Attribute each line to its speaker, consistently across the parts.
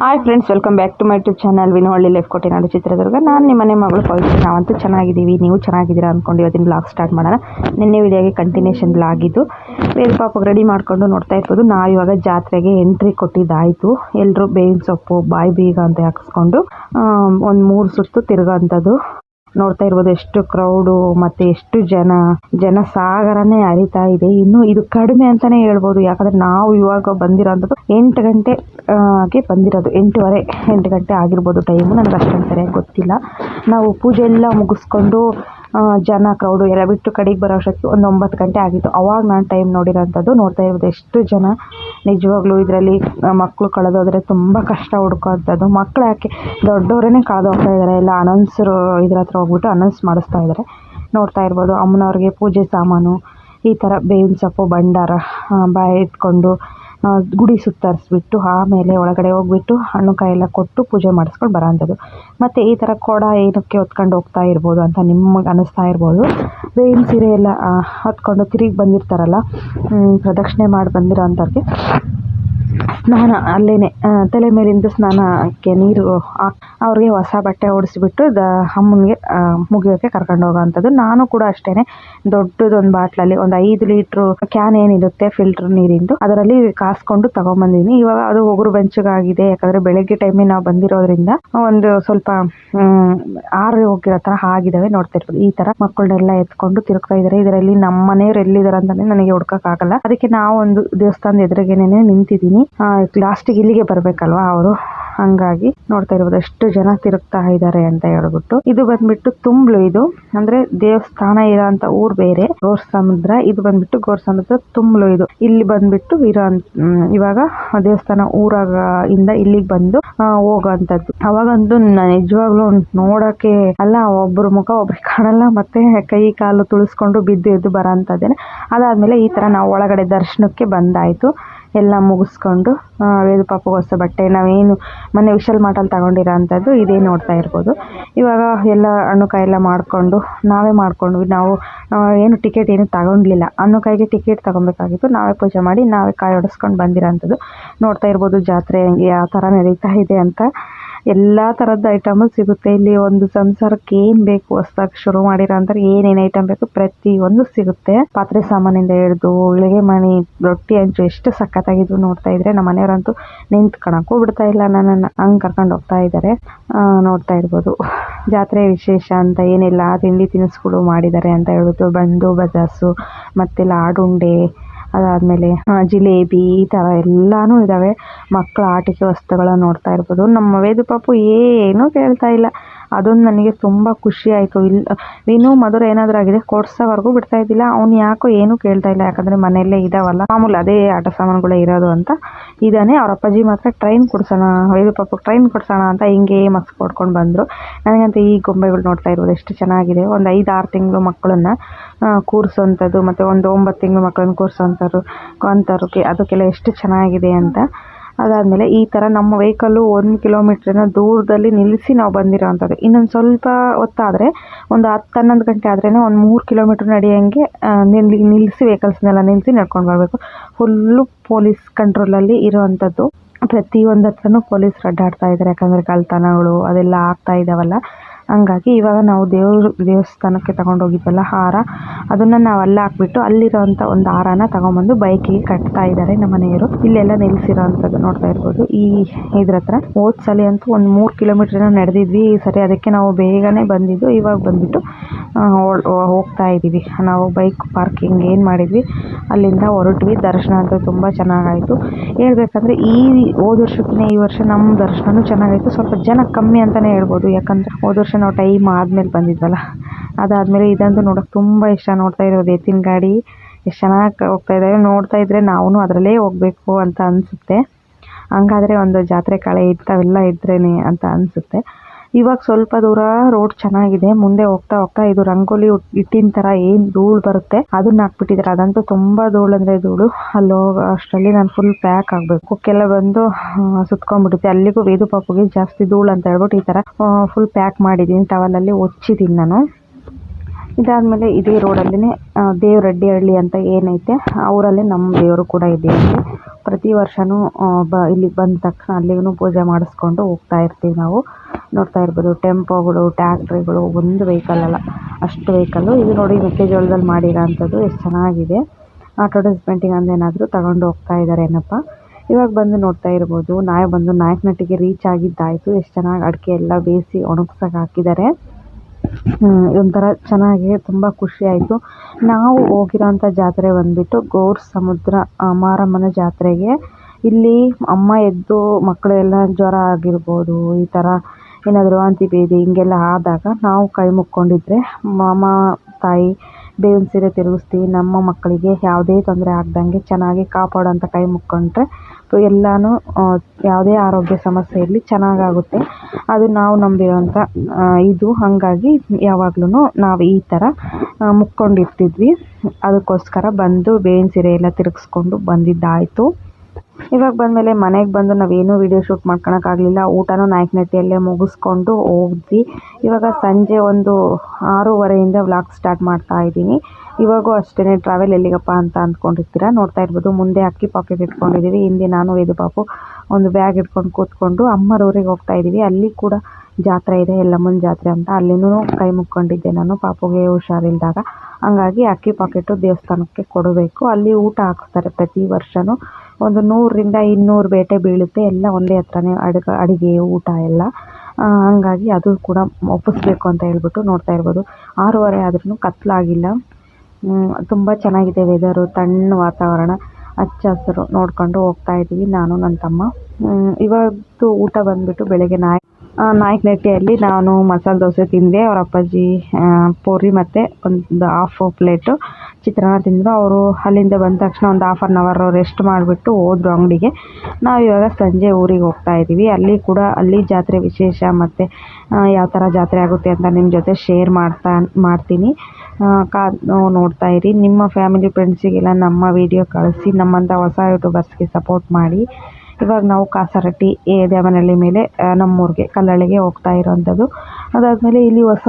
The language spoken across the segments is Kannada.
Speaker 1: Hi friends welcome back to my to channel Vinohalli life Kottinadu Chitradurga. ನಾನು ನಿಮ್ಮ ಮನೆ ಮಗಳು ಪವಿತ್ರ. ನಾವಂತೂ ಚೆನ್ನಾಗಿದ್ದೀವಿ. ನೀವು ಚೆನ್ನಾಗಿದ್ದೀರಾ ಅಂದ್ಕೊಂಡು ಇವತ್ತಿನ ಬ್ಲಾಗ್ ಸ್ಟಾರ್ಟ್ ಮಾಡೋಣ. ನಿನ್ನೆ ವಿಡಿಯೋಗೆ ಕಂಟಿನ್ಯೂಷನ್ ಬ್ಲಾಗ್ ಇದು ಬೇರೆ ಪಾಪಗೆ ರೆಡಿ ಮಾಡಿಕೊಂಡು ನೋಡ್ತಾ ಇರ್ಬೋದು. ನಾವು ಇವಾಗ ಜಾತ್ರೆಗೆ ಎಂಟ್ರಿ ಕೊಟ್ಟಿದ್ದಾಯಿತು. ಎಲ್ಲರೂ ಬೇವಿನ ಸೊಪ್ಪು, ಬಾಯಿ ಬೀಗ ಅಂತ ಹಾಕಿಸ್ಕೊಂಡು ಒಂದು ಮೂರು ಸುತ್ತು ತಿರುಗೋಂಥದ್ದು ನೋಡ್ತಾ ಇರ್ಬೋದು ಎಷ್ಟು ಕ್ರೌಡು ಮತ್ತೆ ಎಷ್ಟು ಜನ ಜನ ಸಾಗರನೇ ಹರಿತಾ ಇದೆ. ಇನ್ನು ಇದು ಕಡಿಮೆ ಅಂತಾನೆ ಹೇಳ್ಬೋದು. ಯಾಕಂದ್ರೆ ನಾವು ಇವಾಗ ಬಂದಿರೋಂಥದ್ದು ಎಂಟು ಗಂಟೆ ಆಗಿ ಬಂದಿರೋದು. ಎಂಟೂವರೆ, ಎಂಟು ಗಂಟೆ ಆಗಿರ್ಬೋದು ಟೈಮು ನನಗೆ ಅಷ್ಟೊಂದು ಸರಿಯಾಗಿ ಗೊತ್ತಿಲ್ಲ. ನಾವು ಪೂಜೆ ಎಲ್ಲ ಮುಗಿಸ್ಕೊಂಡು ಜನ ಕ್ರೌಡು ಎಲ್ಲ ಬಿಟ್ಟು ಕಡೆಗೆ ಬರೋ ಅಷ್ಟೊತ್ತಿಗೆ ಒಂದು ಒಂಬತ್ತು ಗಂಟೆ ಆಗಿತ್ತು. ಅವಾಗ ನಾನು ಟೈಮ್ ನೋಡಿರೋಂಥದ್ದು ನೋಡ್ತಾ ಇರೋದು ಎಷ್ಟು ಜನ. ನಿಜವಾಗ್ಲೂ ಇದರಲ್ಲಿ ಮಕ್ಕಳು ಕಳೆದೋದ್ರೆ ತುಂಬ ಕಷ್ಟ ಹುಡ್ಕೋಂಥದ್ದು ಮಕ್ಕಳು ಯಾಕೆ ದೊಡ್ಡವರೇ ಕಳೆದೋಗ್ತಾ ಇದ್ದಾರೆ ಎಲ್ಲ ಅನೌನ್ಸರು ಇದ್ರ ಹತ್ರ ಹೋಗ್ಬಿಟ್ಟು ಅನೌನ್ಸ್ ಮಾಡಿಸ್ತಾ ಇದ್ದಾರೆ ನೋಡ್ತಾ ಇರ್ಬೋದು, ಅಮ್ಮನವ್ರಿಗೆ ಪೂಜೆ ಸಾಮಾನು, ಈ ಥರ ಬೇವಿನ ಸೊಪ್ಪು, ಭಂಡಾರ ಬಾಯಿ ಇಟ್ಕೊಂಡು ಗುಡಿ ಸುತ್ತರಿಸ್ಬಿಟ್ಟು ಆಮೇಲೆ ಒಳಗಡೆ ಹೋಗ್ಬಿಟ್ಟು ಹಣ್ಣು ಕಾಯಿ ಎಲ್ಲ ಕೊಟ್ಟು ಪೂಜೆ ಮಾಡಿಸ್ಕೊಂಡು ಬರೋಂಥದ್ದು. ಮತ್ತು ಈ ಥರ ಕೊಡ ಏನಕ್ಕೆ ಹೊತ್ಕೊಂಡು ಹೋಗ್ತಾ ಇರ್ಬೋದು ಅಂತ ನಿಮಗೆ ಅನ್ನಿಸ್ತಾ ಇರ್ಬೋದು. ಬೇವಿನ ಸೀರೆ ಎಲ್ಲ ಹೊತ್ಕೊಂಡು ತಿರುಗಿ ಬಂದಿರ್ತಾರಲ್ಲ ಪ್ರದಕ್ಷಿಣೆ ಮಾಡಿ ಬಂದಿರೋ ಅಂಥವ್ರಿಗೆ ಸ್ನಾನ ಅಲ್ಲೇ ತಲೆ ಮೇಲಿಂದ ಸ್ನಾನಕ್ಕೆ ನೀರು ಅವ್ರಿಗೆ ಹೊಸ ಬಟ್ಟೆ ಓಡಿಸಿಬಿಟ್ಟು ದ, ಅಮ್ಮನಿಗೆ ಮುಗಿಯೋಕ್ಕೆ ಕರ್ಕೊಂಡು ಹೋಗೋವಂಥದ್ದು. ನಾನು ಕೂಡ ಅಷ್ಟೇ ದೊಡ್ಡದೊಂದು ಬಾಟ್ಲಲ್ಲಿ ಒಂದು ಐದು ಲೀಟ್ರು ಕ್ಯಾನ್ ಏನಿರುತ್ತೆ, ಫಿಲ್ಟರ್ ನೀರಿಂದು, ಅದರಲ್ಲಿ ಕಾಸ್ಕೊಂಡು ತಗೊಂಬಂದಿದ್ದೀನಿ ಇವಾಗ ಅದು ಒಗರು ಬೆಂಚಗಾಗಿದೆ, ಯಾಕಂದರೆ ಬೆಳಗ್ಗೆ ಟೈಮಿಗೆ ನಾವು ಬಂದಿರೋದ್ರಿಂದ ಒಂದು ಸ್ವಲ್ಪ ಆರು ಆರಿ ಹೋಗಿರೋ ಥರ ಆಗಿದ್ದಾವೆ ನೋಡ್ತಾ ಇರ್ಬೋದು ಈ ಥರ ಮಕ್ಕಳನ್ನೆಲ್ಲ ಎತ್ಕೊಂಡು ತಿರುಗ್ತಾ ಇದ್ದಾರೆ ಇದರಲ್ಲಿ ನಮ್ಮ ಮನೆಯವ್ರು ಎಲ್ಲಿದ್ದಾರೆ ಅಂತಲೇ ನನಗೆ ಹುಡ್ಕೋಕ್ಕಾಗಲ್ಲ. ಅದಕ್ಕೆ ನಾವು ಒಂದು ದೇವಸ್ಥಾನದ ಎದುರಿಗೇನೆ ನಿಂತಿದ್ದೀನಿ ಲಾಸ್ಟಿಗೆ ಇಲ್ಲಿಗೆ ಬರ್ಬೇಕಲ್ವಾ ಅವರು? ಹಂಗಾಗಿ ನೋಡ್ತಾ ಇರ್ಬೋದು, ಎಷ್ಟು ಜನ ತಿರುಗ್ತಾ ಇದ್ದಾರೆ ಅಂತ ಹೇಳ್ಬಿಟ್ಟು. ಇದು ಬಂದ್ಬಿಟ್ಟು ತುಂಬ್ಲು ಇದು. ಅಂದ್ರೆ ದೇವಸ್ಥಾನ ಇರೋಂತ ಊರ್ ಬೇರೆ. ಗೋರ್ ಸಮುದ್ರ ಇದು ಬಂದ್ಬಿಟ್ಟು ಗೋರ್ ಸಮುದ್ರ ತುಂಬ್ಲು ಇದು. ಇಲ್ಲಿ ಬಂದ್ಬಿಟ್ಟು ಇರೋ ಇವಾಗ ದೇವಸ್ಥಾನ ಊರಾಗ ಇಂದ ಇಲ್ಲಿಗೆ ಬಂದು ಹೋಗೋಂಥದ್ದು. ಅವಾಗಂತೂ ನಿಜವಾಗ್ಲೂ ನೋಡಕ್ಕೆ ಅಲ್ಲ, ಒಬ್ರು ಮುಖ ಒಬ್ರಿಗೆ ಕಾಣಲ್ಲ, ಮತ್ತೆ ಕೈ ಕಾಲು ತುಳಿಸ್ಕೊಂಡು ಬಿದ್ದು ಎದ್ದು ಬರೋಂಥದ್ದೇನೆ. ಅದಾದ್ಮೇಲೆ ಈ ತರ ನಾವು ಒಳಗಡೆ ದರ್ಶನಕ್ಕೆ ಬಂದಾಯ್ತು. ಎಲ್ಲ ಮುಗಿಸ್ಕೊಂಡು ವೇದ ಪಾಪಗೆ ಹೊಸ ಬಟ್ಟೆ, ನಾವೇನು ಮೊನ್ನೆ ವಿಶಾಲ್ ಮಾರ್ಟಲ್ಲಿ ತಗೊಂಡಿರೋ ಅಂಥದ್ದು ಇದೇ ನೋಡ್ತಾ ಇರ್ಬೋದು. ಇವಾಗ ಎಲ್ಲ ಹಣ್ಣು ಕಾಯಿ ಎಲ್ಲ ಮಾಡಿಕೊಂಡು, ನಾವೇ ಮಾಡ್ಕೊಂಡ್ವಿ ನಾವು ಏನು ಟಿಕೆಟ್ ಏನು ತಗೊಂಡಿಲ್ಲ ಹಣ್ಣು ಕಾಯಿಗೆ ಟಿಕೆಟ್ ತಗೊಬೇಕಾಗಿತ್ತು. ನಾವೇ ಪೂಜೆ ಮಾಡಿ, ನಾವೇ ಕಾಯಿ ಒಡೆಸ್ಕೊಂಡು ಬಂದಿರೋ ಅಂಥದ್ದು ನೋಡ್ತಾ ಇರ್ಬೋದು ಜಾತ್ರೆ ಯಾವ ಥರ ನಡೀತಾ ಇದೆ ಅಂತ. ಎಲ್ಲ ಥರದ ಐಟಮು ಸಿಗುತ್ತೆ. ಇಲ್ಲಿ ಒಂದು ಸಂಸಾರಕ್ಕೆ ಏನು ಬೇಕು ಹೊಸದಾಗಿ ಶುರು ಮಾಡಿರೋ ಅಂತಾರೆ ಏನೇನು ಐಟಮ್ ಬೇಕು ಪ್ರತಿಯೊಂದು ಸಿಗುತ್ತೆ. ಪಾತ್ರೆ ಸಾಮಾನಿಂದ ಹಿಡಿದು ಉಳಿಗೆ ಮಣಿ, ರೊಟ್ಟಿ ಹಂಚು ಎಷ್ಟು ಸಖತ್ತಾಗಿದ್ವು ನೋಡ್ತಾ ಇದ್ರೆ ನಮ್ಮ ಮನೆಯವರಂತೂ ನಿಂತ್ಕೊಳಕ್ಕೂ ಬಿಡ್ತಾ ಇಲ್ಲ. ನನ್ನನ್ನು ಹಂಗೆ ಕರ್ಕೊಂಡು ಹೋಗ್ತಾ ಇದ್ದಾರೆ ನೋಡ್ತಾ ಇರ್ಬೋದು. ಜಾತ್ರೆ ವಿಶೇಷ ಅಂತ ಏನಿಲ್ಲ. ತಿಂಡಿ ತಿನಿಸುಗಳು ಮಾಡಿದ್ದಾರೆ ಅಂತ ಹೇಳ್ಬಿಟ್ಟು ಬಂದು, ಬಜಾಸು ಮತ್ತೆ ಲಾಡುಂಡೆ ಅದಾದಮೇಲೆ ಜಿಲೇಬಿ ಈ ಥರ ಎಲ್ಲಾನು ಇದ್ದಾವೆ ಮಕ್ಕಳ ಆಟಿಕೆ ವಸ್ತುಗಳನ್ನ ನೋಡ್ತಾ ಇರ್ಬೋದು. ನಮ್ಮ ವೇದು ಪಾಪು ಏನೂ ಕೇಳ್ತಾ ಇಲ್ಲ. ಅದೊಂದು ನನಗೆ ತುಂಬ ಖುಷಿ ಆಯಿತು. ಇಲ್ಲ ವಿನು ಮಧುರ ಏನಾದರೂ ಆಗಿದೆ, ಕೊಡ್ಸೋವರೆಗೂ ಬಿಡ್ತಾ ಇದ್ದಿಲ್ಲ. ಅವ್ನು ಯಾಕೋ ಏನೂ ಕೇಳ್ತಾ ಇಲ್ಲ. ಯಾಕಂದರೆ ಮನೆಯಲ್ಲೇ ಇದಾವಲ್ಲ. ಮಾಮೂಲು ಅದೇ ಆಟ ಸಾಮಾನುಗಳೇ ಇರೋದು ಅಂತ ಇದಾನೆ. ಅವ್ರ ಅಪ್ಪಾಜಿ ಮಾತ್ರ ಟ್ರೈನ್ ಕೊಡ್ಸೋಣ ವೇದು ಪಾಪ ಟ್ರೈನ್ ಕೊಡ್ಸೋಣ ಅಂತ ಹಿಂಗೆ ಮಸ್ಕ್ ಕೊಡ್ಕೊಂಡು ಬಂದರು. ನನಗಂತೂ ಈ ಗೊಂಬೆಗಳು ನೋಡ್ತಾ ಇರ್ಬೋದು ಎಷ್ಟು ಚೆನ್ನಾಗಿದೆ. ಒಂದು ಐದು ಆರು ತಿಂಗಳು ಮಕ್ಕಳನ್ನ ಕೂರಿಸೋವಂಥದ್ದು ಮತ್ತು ಒಂದು ಒಂಬತ್ತು ತಿಂಗಳು ಮಕ್ಕಳನ್ನ ಕೂರಿಸೋವಂಥವ್ರು ಅಂಥವ್ರಿಗೆ ಅದಕ್ಕೆಲ್ಲ ಎಷ್ಟು ಚೆನ್ನಾಗಿದೆ ಅಂತ. ಅದಾದಮೇಲೆ ಈ ಥರ ನಮ್ಮ ವೆಹಿಕಲ್ಲು ಒಂದು ಕಿಲೋಮೀಟ್ರನ್ನ ದೂರದಲ್ಲಿ ನಿಲ್ಲಿಸಿ ನಾವು ಬಂದಿರೋ ಅಂಥದ್ದು. ಇನ್ನೊಂದು ಸ್ವಲ್ಪ ಹೊತ್ತಾದರೆ, ಒಂದು ಹತ್ತು ಹನ್ನೊಂದು ಗಂಟೆ ಆದ್ರೇ ಒಂದು ಮೂರು ಕಿಲೋಮೀಟ್ರ್ ನಡೆಯೋಂಗೆ ನಿಲ್ಲಿ ನಿಲ್ಲಿಸಿ ವೆಹಿಕಲ್ಸ್ನೆಲ್ಲ ನಿಲ್ಲಿಸಿ ನಡ್ಕೊಂಡು ಬರಬೇಕು. ಫುಲ್ಲು ಪೊಲೀಸ್ ಕಂಟ್ರೋಲಲ್ಲಿ ಇರೋವಂಥದ್ದು ಪ್ರತಿಯೊಂದು ಹತ್ರನೂ ಪೊಲೀಸ್ ಅಡ್ಡಾಡ್ತಾ ಇದ್ದಾರೆ ಯಾಕಂದರೆ ಕಳ್ಳತನಗಳು ಅದೆಲ್ಲ ಆಗ್ತಾ ಇದ್ದಾವಲ್ಲ ಹಂಗಾಗಿ ಇವಾಗ ನಾವು ದೇವ್ರ, ದೇವಸ್ಥಾನಕ್ಕೆ ತಗೊಂಡೋಗಿದ್ವಲ್ಲ ಹಾರ, ಅದನ್ನು ನಾವು ಅಲ್ಲೇ ಹಾಕ್ಬಿಟ್ಟು ಅಲ್ಲಿರೋಂಥ ಒಂದು ಹಾರನ ತಗೊಂಬಂದು ಬೈಕಿಗೆ ಕಟ್ತಾ ಇದ್ದಾರೆ ನಮ್ಮ ಮನೆಯವರು. ಇಲ್ಲೆಲ್ಲ ನಿಲ್ಲಿಸಿರೋ ಅಂಥದ್ದು ನೋಡ್ತಾ ಇರ್ಬೋದು. ಈ ಇದ್ರ ಹತ್ರ ಹೋದ ಸಲ ಅಂತೂ ಒಂದು ಮೂರು ಕಿಲೋಮೀಟ್ರ್ ನಡೆದಿದ್ವಿ. ಈ ಸರಿ ಅದಕ್ಕೆ ನಾವು ಬೇಗನೆ ಬಂದಿದ್ದು, ಇವಾಗ ಬಂದ್ಬಿಟ್ಟು ಹೋಗ್ತಾ ಇದ್ದೀವಿ ನಾವು ಬೈಕ್ ಪಾರ್ಕಿಂಗ್ ಏನು ಮಾಡಿದ್ವಿ, ಅಲ್ಲಿಂದ ಹೊರಟ್ವಿ. ದರ್ಶನ ಅಂತೂ ತುಂಬ ಚೆನ್ನಾಗಾಯಿತು. ಹೇಳ್ಬೇಕಂದ್ರೆ ಈ ಹೋದ ವರ್ಷಕ್ಕಿಂತ ಈ ವರ್ಷ ನಮ್ಮ ದರ್ಶನವೂ ಚೆನ್ನಾಗಾಯಿತು. ಸ್ವಲ್ಪ ಜನ ಕಮ್ಮಿ ಅಂತಲೇ ಹೇಳ್ಬೋದು. ಯಾಕಂದರೆ ಹೋದ ವರ್ಷ ನಾವು ಟೈಮ್ ಆದಮೇಲೆ ಬಂದಿದ್ವಲ್ಲ? ಅದಾದಮೇಲೆ ಇದಂತೂ ನೋಡೋಕೆ ತುಂಬ ಇಷ್ಟ. ನೋಡ್ತಾ ಇರೋದು ಎತ್ತಿನ ಗಾಡಿ. ಎಷ್ಟು ಚೆನ್ನಾಗಿ ಹೋಗ್ತಾ ಇದ್ದಾವೆ ನೋಡ್ತಾ ಇದ್ದರೆ ನಾವೂ ಅದರಲ್ಲೇ ಹೋಗಬೇಕು ಅಂತ ಅನಿಸುತ್ತೆ. ಹಂಗಾದ್ರೆ ಒಂದು ಜಾತ್ರೆ ಕಳೆ ಇಂಥವೆಲ್ಲ ಇದ್ರೇನೆ ಅಂತ ಅನಿಸುತ್ತೆ. ಇವಾಗ ಸ್ವಲ್ಪ ದೂರ ರೋಡ್ ಚೆನ್ನಾಗಿದೆ. ಮುಂದೆ ಹೋಗ್ತಾ ಹೋಗ್ತಾ ಇದು ರಂಗೋಲಿ ಇಟ್ಟಿನ ತರ ಏನ್ ಧೂಳು ಬರುತ್ತೆ, ಅದನ್ನ ಹಾಕ್ಬಿಟ್ಟಿದ್ದಾರೆ ಅದಂತೂ ತುಂಬಾ ಧೂಳು ಅಂದ್ರೆ ಧೂಳು. ಅಲ್ಲಿ ಹೋಗೋ ಅಷ್ಟರಲ್ಲಿ ನಾನು ಫುಲ್ ಪ್ಯಾಕ್ ಆಗಬೇಕು. ಕುಕ್ಕೆಲ್ಲ ಬಂದು ಸುತ್ಕೊಂಡ್ಬಿಡುತ್ತೆ. ಅಲ್ಲಿಗೂ ವೇದು ಪಾಪುಗೆ ಜಾಸ್ತಿ ಧೂಳು ಅಂತ ಹೇಳ್ಬಿಟ್ಟು ಈ ತರ ಫುಲ್ ಪ್ಯಾಕ್ ಮಾಡಿದೀನಿ ತವಲಲ್ಲಿ ಒಚ್ಚಿದೀನಿ ನಾನು. ಇದಾದಮೇಲೆ ಇದೇ ರೋಡಲ್ಲೇ ದೇವ್ರ ಹಳ್ಳಿ ಅಂತ ಏನೈತೆ ಅವರಲ್ಲೇ ನಮ್ಮ ದೇವರು ಕೂಡ ಇದೆ ಪ್ರತಿ ವರ್ಷವೂ ಬ ಇಲ್ಲಿಗೆ ಬಂದ ತಕ್ಷಣ ಅಲ್ಲಿಗೂ ಪೂಜೆ ಮಾಡಿಸ್ಕೊಂಡು ಹೋಗ್ತಾ ಇರ್ತೀವಿ ನಾವು. ನೋಡ್ತಾ ಇರ್ಬೋದು, ಟೆಂಪೋಗಳು, ಟ್ಯಾಕ್ಟ್ರಿಗಳು, ಒಂದು ವೆಹಿಕಲ್ ಅಲ್ಲ, ಅಷ್ಟು ವೆಹಿಕಲ್ಲು ಇದು ನೋಡಿ ಮೆಕ್ಕೆಜೋಳದಲ್ಲಿ ಮಾಡಿರೋ ಅಂಥದ್ದು ಎಷ್ಟು ಚೆನ್ನಾಗಿದೆ. ಅಡ್ವರ್ಟೈಸ್ಮೆಂಟಿಗೆ ಅಂದೇನಾದರೂ ತಗೊಂಡು ಹೋಗ್ತಾ ಇದ್ದಾರೆ ಏನಪ್ಪ. ಇವಾಗ ಬಂದು ನೋಡ್ತಾ ಇರ್ಬೋದು ನಾಯಿ ಬಂದು ನಾಯಕನಟ್ಟಿಗೆ ರೀಚ್ ಆಗಿದ್ದಾಯಿತು. ಎಷ್ಟು ಚೆನ್ನಾಗಿ ಅಡಿಕೆ ಎಲ್ಲ ಬೇಯಿಸಿ ಒಣಗ್ಸಕ್ಕೆ ಹಾಕಿದ್ದಾರೆ. ಒಂಥರ ಚೆನ್ನಾಗಿ ತುಂಬ ಖುಷಿ ಆಯಿತು. ನಾವು ಹೋಗಿರೋಂಥ ಜಾತ್ರೆ ಬಂದುಬಿಟ್ಟು ಗೌರ್ ಸಮುದ್ರ ಮಾರಮ್ಮನ ಜಾತ್ರೆಗೆ. ಇಲ್ಲಿ ಅಮ್ಮ ಎದ್ದು ಮಕ್ಕಳೆಲ್ಲ ಜ್ವರ ಆಗಿರ್ಬೋದು, ಈ ಥರ ಏನಾದರೂ ವಾಂತಿ ಭೇದಿ ಹಿಂಗೆಲ್ಲ ಆದಾಗ ನಾವು ಕೈ ಮುಕ್ಕೊಂಡಿದ್ರೆ ಮಾಮ, ತಾಯಿ, ಬೇವಿನ ಸೀರೆ ತಿರುಗಿಸ್ತೀವಿ, ನಮ್ಮ ಮಕ್ಕಳಿಗೆ ಯಾವುದೇ ತೊಂದರೆ ಆಗ್ದಂಗೆ ಚೆನ್ನಾಗಿ ಕಾಪಾಡೋಂಥ ಕೈ ಮುಕ್ಕೊಂಡ್ರೆ ಎಲ್ಲನೂ ಎಲ್ಲಾನು ಯಾವುದೇ ಆರೋಗ್ಯ ಸಮಸ್ಯೆ ಇರಲಿ ಚೆನ್ನಾಗಾಗುತ್ತೆ. ಅದು ನಾವು ನಂಬಿರೋಂಥ ಇದು. ಹಾಗಾಗಿ ಯಾವಾಗ್ಲೂ ನಾವು ಈ ಥರ ಮುಕ್ಕೊಂಡಿರ್ತಿದ್ವಿ. ಅದಕ್ಕೋಸ್ಕರ ಬಂದು ಬೇವಿನ ಸೀರೆ ಎಲ್ಲ ತಿರುಗಿಸ್ಕೊಂಡು ಬಂದಿದ್ದಾಯಿತು. ಇವಾಗ ಬಂದಮೇಲೆ ಮನೆಗೆ ಬಂದು ನಾವೇನೂ ವಿಡಿಯೋ ಶೂಟ್ ಮಾಡ್ಕೊಳಕ್ಕಾಗಲಿಲ್ಲ ಊಟನೂ ನಾಯಕನಹಟ್ಟಿಯಲ್ಲೇ ಮುಗಿಸ್ಕೊಂಡು ಹೋದ್ವಿ. ಇವಾಗ ಸಂಜೆ ಒಂದು ಆರೂವರೆಯಿಂದ ವ್ಲಾಗ್ ಸ್ಟಾರ್ಟ್ ಮಾಡ್ತಾ ಇದ್ದೀನಿ. ಇವಾಗೂ ಅಷ್ಟೇ ಟ್ರಾವೆಲ್ ಎಲ್ಲಿಗಪ್ಪ ಅಂತ ಅಂದ್ಕೊಂಡಿರ್ತೀರ? ನೋಡ್ತಾ ಇರ್ಬೋದು. ಮುಂದೆ ಅಕ್ಕಿ ಪಾಕೆಟ್ ಇಟ್ಕೊಂಡಿದ್ದೀವಿ ಹಿಂದೆ ನಾನು ಇದು ಪಾಪು ಒಂದು ಬ್ಯಾಗ್ ಇಟ್ಕೊಂಡು ಕೂತ್ಕೊಂಡು ಅಮ್ಮರ ಊರಿಗೆ ಹೋಗ್ತಾ ಇದ್ದೀವಿ ಅಲ್ಲಿ ಕೂಡ ಜಾತ್ರೆ ಇದೆ. ಎಲ್ಲಮ್ಮನ ಜಾತ್ರೆ ಅಂತ. ಅಲ್ಲಿನೂ ಕೈ ಮುಕ್ಕೊಂಡಿದ್ದೆ ನಾನು. ಪಾಪುಗೆ ಹುಷಾರಿಲ್ದಾಗ. ಹಂಗಾಗಿ ಅಕ್ಕಿ ಪಾಕೆಟು ದೇವಸ್ಥಾನಕ್ಕೆ ಕೊಡಬೇಕು. ಅಲ್ಲಿ ಊಟ ಹಾಕ್ತಾರೆ ಪ್ರತಿ ವರ್ಷವೂ ಒಂದು ನೂರರಿಂದ ಇನ್ನೂರು ಬೇಟೆ ಬೀಳುತ್ತೆ. ಎಲ್ಲ ಒಂದೇ ಹತ್ರನೇ ಅಡುಗೆ ಅಡುಗೆ, ಊಟ ಎಲ್ಲ. ಹಂಗಾಗಿ ಅದು ಕೂಡ ಒಪ್ಪಿಸ್ಬೇಕು ಅಂತ ಹೇಳ್ಬಿಟ್ಟು ನೋಡ್ತಾ ಇರ್ಬೋದು. ಆರೂವರೆ ಆದ್ರೂ ಕತ್ಲಾಗಿಲ್ಲ. ತುಂಬ ಚೆನ್ನಾಗಿದೆ ವೆದರ್ ತಣ್ಣ ವಾತಾವರಣ ಹಚ್ಚ ಹಸಿರು ನೋಡ್ಕೊಂಡು ಹೋಗ್ತಾ ಇದೀವಿ ನಾನು ನನ್ನ ತಮ್ಮ. ಇವತ್ತು ಊಟ ಬಂದುಬಿಟ್ಟು ಬೆಳಗ್ಗೆ ನಾಯ್ ನಾಯಕನಹಟ್ಟಿಯಲ್ಲಿ ನಾನು ಮಸಾಲೆ ದೋಸೆ ತಿಂದೆ, ಅವ್ರ ಅಪ್ಪಾಜಿ ಪೂರಿ ಮತ್ತು ಒಂದು ಹಾಫ್ ಪ್ಲೇಟು ಚಿತ್ರಾನ್ನ ತಿಂದರು. ಅವರು ಅಲ್ಲಿಂದ ಬಂದ ತಕ್ಷಣ ಒಂದು ಹಾಫ್ ಆನ್ ಅವರ್ ರೆಸ್ಟ್ ಮಾಡಿಬಿಟ್ಟು ಹೋದ್ರು ಅಂಗಡಿಗೆ. ನಾವು ಇವಾಗ ಸಂಜೆ ಊರಿಗೆ ಹೋಗ್ತಾ ಇದ್ದೀವಿ. ಅಲ್ಲಿ ಕೂಡ ಅಲ್ಲಿ ಜಾತ್ರೆ ವಿಶೇಷ ಮತ್ತು ಯಾವ ಥರ ಜಾತ್ರೆ ಆಗುತ್ತೆ ಅಂತ ನಿಮ್ಮ ಜೊತೆ ಶೇರ್ ಮಾಡ್ತಾ, ಮಾಡ್ತೀನಿ. ಕಾ ನೋಡ್ತಾ ಇರಿ. ನಿಮ್ಮ ಫ್ಯಾಮಿಲಿ ಫ್ರೆಂಡ್ಸಿಗೆಲ್ಲ ನಮ್ಮ ವಿಡಿಯೋ ಕಳಿಸಿ ನಮ್ಮಂಥ ಹೊಸ ಯೂಟ್ಯೂಬರ್ಸ್ಗೆ ಸಪೋರ್ಟ್ ಮಾಡಿ. ಇವಾಗ ನಾವು ಕಾಸರಟ್ಟಿ ದೇವನಹಳ್ಳಿ ಮೇಲೆ ನಮ್ಮೂರಿಗೆ, ಕಲ್ಲಳ್ಳಿಗೆ ಹೋಗ್ತಾ ಇರೋವಂಥದ್ದು ಅದಾದಮೇಲೆ ಇಲ್ಲಿ ಹೊಸ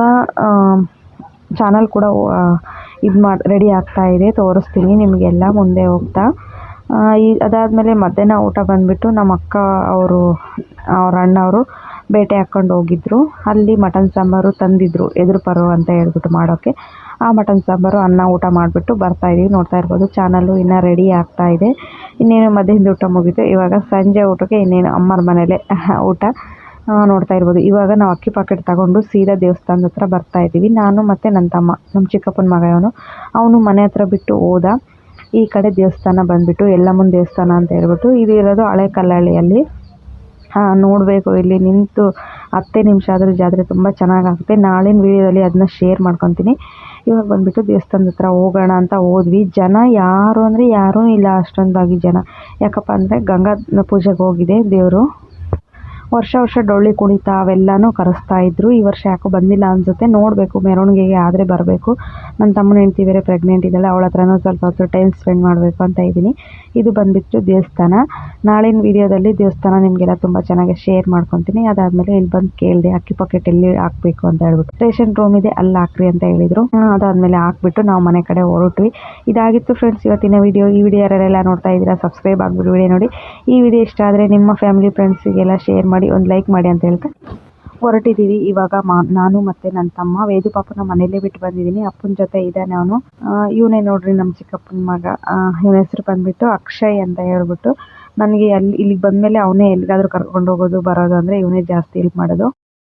Speaker 1: ಚಾನಲ್ ಕೂಡ ಇದು ಮಾಡಿ, ರೆಡಿ ಆಗ್ತಾ ಇದೆ. ತೋರಿಸ್ತೀನಿ ನಿಮಗೆಲ್ಲ ಮುಂದೆ ಹೋಗ್ತಾ. ಈ, ಅದಾದಮೇಲೆ ಮಧ್ಯಾಹ್ನ ಊಟ ಬಂದುಬಿಟ್ಟು ನಮ್ಮ ಅಕ್ಕ ಅವರು, ಅವ್ರ ಅಣ್ಣವರು ಬೇಟೆ ಹಾಕ್ಕೊಂಡು ಹೋಗಿದ್ರು. ಅಲ್ಲಿ ಮಟನ್ ಸಾಂಬಾರು ತಂದಿದ್ರು, ಎದುರು ಪರೋ ಅಂತ ಹೇಳ್ಬಿಟ್ಟು ಮಾಡೋಕ್ಕೆ ಆ ಮಟನ್ ಸಾಂಬಾರು ಅನ್ನ ಊಟ ಮಾಡಿಬಿಟ್ಟು ಬರ್ತಾ ಇದೀವಿ. ನೋಡ್ತಾ ಇರ್ಬೋದು, ಚಾನಲ್ಲು ಇನ್ನೂ ರೆಡಿ ಆಗ್ತಾ ಇದೆ. ಇನ್ನೇನು ಮಧ್ಯಾಹ್ನದ ಊಟ ಮುಗೀತು. ಇವಾಗ ಸಂಜೆ ಊಟಕ್ಕೆ ಇನ್ನೇನು ಅಮ್ಮರ ಮನೇಲೆ ಊಟ ನೋಡ್ತಾ ಇರ್ಬೋದು. ಇವಾಗ ನಾವು ಅಕ್ಕಿ ಪಾಕೆಟ್ ತಗೊಂಡು ಸೀದಾ ದೇವಸ್ಥಾನದ ಹತ್ರ ಬರ್ತಾ ಇದ್ದೀವಿ. ನಾನು ಮತ್ತು ನನ್ನ ತಮ್ಮ ನಮ್ಮ ಚಿಕ್ಕಪ್ಪನ ಮಗ ಅವನು ಅವನು ಮನೆ ಹತ್ರ ಬಿಟ್ಟು ಹೋದ. ಈ ಕಡೆ ದೇವಸ್ಥಾನ ಬಂದುಬಿಟ್ಟು ಎಲ್ಲಮ್ಮನ ದೇವಸ್ಥಾನ ಅಂತ ಹೇಳ್ಬಿಟ್ಟು ಇದು ಇರೋದು ಹಳೆ ಕಲ್ಲಳ್ಳಿಯಲ್ಲಿ. ಹಾಂ ನೋಡಬೇಕು, ಇಲ್ಲಿ ನಿಂತು ಹತ್ತೇ ನಿಮಿಷ ಆದರೂ ಜಾತ್ರೆ ತುಂಬ ಚೆನ್ನಾಗಾಗುತ್ತೆ. ನಾಳಿನ ವೀಡಿಯೋದಲ್ಲಿ ಅದನ್ನ ಶೇರ್ ಮಾಡ್ಕೊತೀನಿ. ಇವಾಗ ಬಂದುಬಿಟ್ಟು ದೇವಸ್ಥಾನದ ಹತ್ರ ಹೋಗೋಣ ಅಂತ ಹೋದ್ವಿ. ಜನ ಯಾರು ಅಂದರೆ ಯಾರೂ ಇಲ್ಲ ಅಷ್ಟೊಂದಾಗಿ ಜನ. ಯಾಕಪ್ಪ ಅಂದರೆ ಗಂಗಾ ಪೂಜೆಗೆ ಹೋಗಿದೆ ದೇವರು. ವರ್ಷ ವರ್ಷ ಡೊಳ್ಳಿ ಕುಣಿತ ಅವೆಲ್ಲನೂ ಕರೆಸ್ತಾ ಇದ್ರು. ಈ ವರ್ಷ ಯಾಕೋ ಬಂದಿಲ್ಲ ಅನಿಸುತ್ತೆ. ನೋಡಬೇಕು, ಮೆರವಣಿಗೆಗೆ ಆದರೆ ಬರಬೇಕು. ನನ್ನ ತಮ್ಮನ ಹೆಂಡ್ತಿ ಬೇರೆ ಪ್ರೆಗ್ನೆಂಟ್ ಇದ್ದಾಳೆ ಅವಳ ಹತ್ರನೂ ಸ್ವಲ್ಪ ಹೊತ್ತು ಟೈಮ್ ಸ್ಪೆಂಡ್ ಮಾಡಬೇಕು ಅಂತ ಇದ್ದೀನಿ. ಇದು ಬಂದ್ಬಿಟ್ಟು ದೇವಸ್ಥಾನ. ನಾಳಿನ ವಿಡಿಯೋದಲ್ಲಿ ದೇವಸ್ಥಾನ ನಿಮಗೆಲ್ಲ ತುಂಬ ಚೆನ್ನಾಗಿ ಶೇರ್ ಮಾಡ್ಕೊತೀನಿ. ಅದಾದಮೇಲೆ ಇಲ್ಲಿ ಬಂದು ಕೇಳಿದೆ ಅಕ್ಕಿ ಪಾಕೆಟ್ ಎಲ್ಲಿ ಹಾಕ್ಬೇಕು ಅಂತ ಹೇಳ್ಬಿಟ್ಟು. ಸ್ಟೇಷನ್ ರೂಮ್ ಇದೆ, ಅಲ್ಲಿ ಹಾಕ್ರಿ ಅಂತ ಹೇಳಿದ್ರು. ಅದಾದಮೇಲೆ ಹಾಕ್ಬಿಟ್ಟು ನಾವು ಮನೆ ಕಡೆ ಹೊರಟ್ವಿ. ಇದಾಗಿತ್ತು ಫ್ರೆಂಡ್ಸ್ ಇವತ್ತಿನ ವಿಡಿಯೋ ಈ ವಿಡಿಯೋ ಯಾರೆಲ್ಲ ನೋಡ್ತಾ ಇದ್ದೀರಾ ಸಬ್ಸ್ಕ್ರೈಬ್ ಆಗ್ಬಿಟ್ಟು ವಿಡಿಯೋ ನೋಡಿ. ಈ ವಿಡಿಯೋ ಇಷ್ಟ ಆದರೆ ನಿಮ್ಮ ಫ್ಯಾಮಿಲಿ ಫ್ರೆಂಡ್ಸಿಗೆಲ್ಲ ಶೇರ್ ಮಾಡಿ, ಒಂದು ಲೈಕ್ ಮಾಡಿ ಅಂತ ಹೇಳ್ತಾ. ಹೊರಟಿದ್ದೀವಿ ಇವಾಗ ನಾನು ಮತ್ತೆ ನನ್ನ ತಮ್ಮ ವೇದು ಪಾಪನ ಮನೇಲೆ ಬಿಟ್ಟು ಬಂದಿದ್ದೀನಿ. ಅಪ್ಪನ ಜೊತೆ ಇದ್ದಾನೆ ಅವನು. ಇವನೇ ನೋಡ್ರಿ ನಮ್ಮ ಚಿಕ್ಕಪ್ಪನ ಮಗ. ಇವನ ಹೆಸರು ಬಂದ್ಬಿಟ್ಟು ಅಕ್ಷಯ್ ಅಂತ ಹೇಳ್ಬಿಟ್ಟು, ನನಗೆ ಅಲ್ಲಿ ಇಲ್ಲಿಗೆ ಬಂದಮೇಲೆ ಅವನೇ ಎಲ್ಲಿಗಾದ್ರೂ ಕರ್ಕೊಂಡು ಹೋಗೋದು ಬರೋದು ಅಂದರೆ ಇವನೇ ಜಾಸ್ತಿ ಹೆಲ್ಪ್ ಮಾಡೋದು.